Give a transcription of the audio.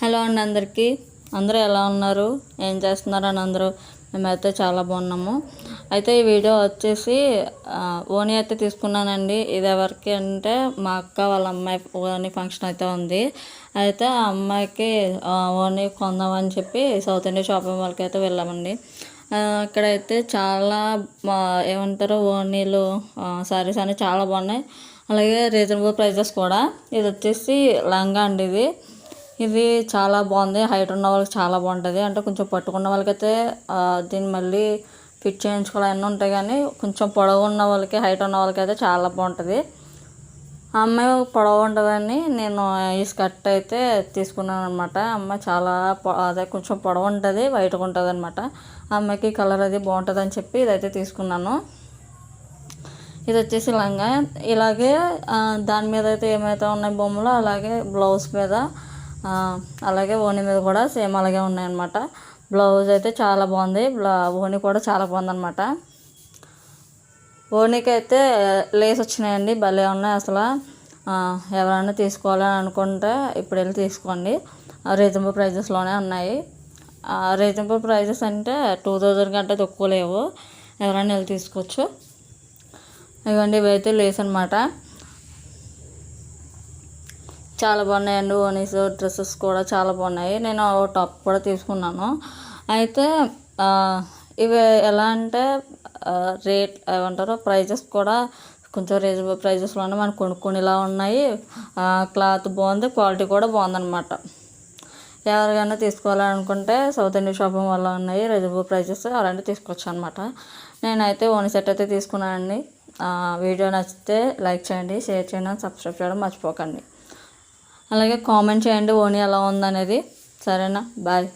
Hello అండి అందరికీ. అందరూ ఎలా ఉన్నారు? ఏం చేస్తున్నారు అని అందరూ? మేమైతే చాలా బాగున్నాము. అయితే ఈ వీడియో వచ్చేసి ఓని అయితే తీసుకున్నానండి. ఇది ఎవరికి అంటే మా అక్క వాళ్ళ అమ్మాయి ఓని ఫంక్షన్ అయితే ఉంది. అయితే ఆ అమ్మాయికి ఓని కొందామని చెప్పి సౌత్ ఇండియా షాపింగ్ మాల్కి అయితే వెళ్ళామండి. అక్కడైతే చాలా ఏమంటారు ఓనీలు సారీస్ అన్నీ చాలా బాగున్నాయి. అలాగే రీజనబుల్ ప్రైజెస్ కూడా. ఇది వచ్చేసి లంగా అండి ఇది. ఇది చాలా బాగుంది. హైట్ ఉన్న వాళ్ళకి చాలా బాగుంటుంది. అంటే కొంచెం పట్టుకున్న వాళ్ళకైతే దీన్ని మళ్ళీ ఫిట్ చేయించుకోవాలి అన్నీ ఉంటాయి కానీ కొంచెం పొడవు ఉన్న వాళ్ళకి హైట్ ఉన్న వాళ్ళకి అయితే చాలా బాగుంటుంది. ఆ అమ్మాయి పొడవు ఉంటుందని నేను ఈ స్కర్ట్ అయితే తీసుకున్నాను అనమాట అమ్మాయి చాలా అదే కొంచెం పొడవు ఉంటుంది వైట్గా ఉంటుంది అనమాట ఆ అమ్మాయికి కలర్ అది బాగుంటుంది అని చెప్పి ఇదైతే తీసుకున్నాను. ఇది వచ్చేసి లంగా. ఇలాగే దాని మీద అయితే ఏమైతే ఉన్నాయి బొమ్మలు అలాగే బ్లౌజ్ మీద అలాగే ఓని మీద కూడా సేమ్ అలాగే ఉన్నాయన్నమాట. బ్లౌజ్ అయితే చాలా బాగుంది. బ్లా ఓని కూడా చాలా బాగుందన్నమాట. ఓనీకి అయితే లేస్ వచ్చినాయండి భలే ఉన్నాయి అసలు. ఎవరైనా తీసుకోవాలని అనుకుంటే ఇప్పుడు వెళ్ళి తీసుకోండి. రీజనబుల్ ప్రైజెస్లోనే ఉన్నాయి. రీజనబుల్ ప్రైజెస్ అంటే టూ థౌజండ్ కంటే తక్కువ లేవు. ఎవరైనా వెళ్ళి తీసుకోవచ్చు. ఇవ్వండి ఇవైతే లేస్ అనమాట చాలా బాగున్నాయండి. ఓనీస్ డ్రెస్సెస్ కూడా చాలా బాగున్నాయి. నేను టాప్ కూడా తీసుకున్నాను. అయితే ఇవి ఎలా అంటే రేట్ ఏమంటారు? ప్రైజెస్ కూడా కొంచెం రీజనబుల్ ప్రైజెస్లోనే మనం కొనుక్కునేలా ఉన్నాయి. క్లాత్ బాగుంది క్వాలిటీ కూడా బాగుందన్నమాట. ఎవరికైనా తీసుకోవాలనుకుంటే సౌత్ ఇండియా షాపింగ్ వల్ల ఉన్నాయి. రీజనబుల్ ప్రైజెస్ అలాంటివి తీసుకోవచ్చు అనమాట నేనైతే ఓన్ సెట్ అయితే తీసుకున్నానండి. వీడియో నచ్చితే లైక్ చేయండి షేర్ చేయండి సబ్స్క్రైబ్ చేయడం మర్చిపోకండి. అలాగే కామెంట్ చేయండి ఓనీ ఎలా ఉందనేది. సరేనా? బాయ్.